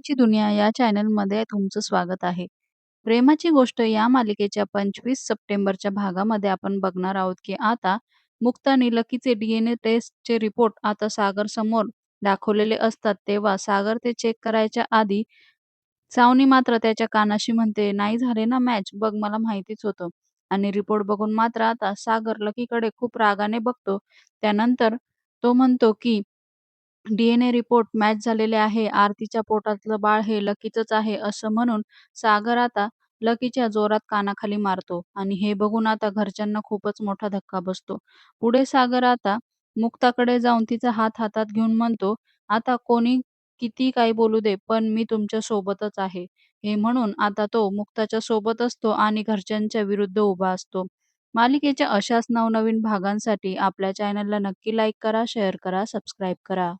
प्रेमाची दुनिया या चॅनलमध्ये तुमचं स्वागत आहे. प्रेमाची गोष्ट या मालिकेच्या 25 सप्टेंबरच्या भागामध्ये आपण बघणार आहोत, की आता मुक्तानी आणि लकीचे डीएनए टेस्टचे रिपोर्ट आता सागरसमोर दाखवलेले असतात. तेव्हा सागर ते चेक करायच्या आधी सावनी मात्र त्याच्या कानाशी म्हणते, "नाही झाले ना मॅच? बघ मला माहितीच होतं." आणि रिपोर्ट बघून मात्र आता सागर लकीकडे खूप रागाने बघतो. त्यानंतर तो म्हणतो, की डीएनए रिपोर्ट मॅच झालेले आहे. आरतीच्या पोटातलं बाळ हे लकीचंच आहे असं म्हणून सागर आता लकीच्या जोरात कानाखाली मारतो आणि हे बघून आता घरच्यांना खूपच मोठा धक्का बसतो. पुढे सागर आता मुक्ताकडे जाऊन तिचा हात हातात घेऊन म्हणतो, "आता कोणी किती काही बोलू दे, पण मी तुमच्या सोबतच आहे." हे म्हणून आता तो मुक्ताच्या सोबत असतो आणि घरच्यांच्या विरुद्ध उभा असतो. मालिकेच्या अशाच नवनवीन भागांसाठी आपल्या चॅनलला नक्की लाईक करा, शेअर करा, सबस्क्राईब करा.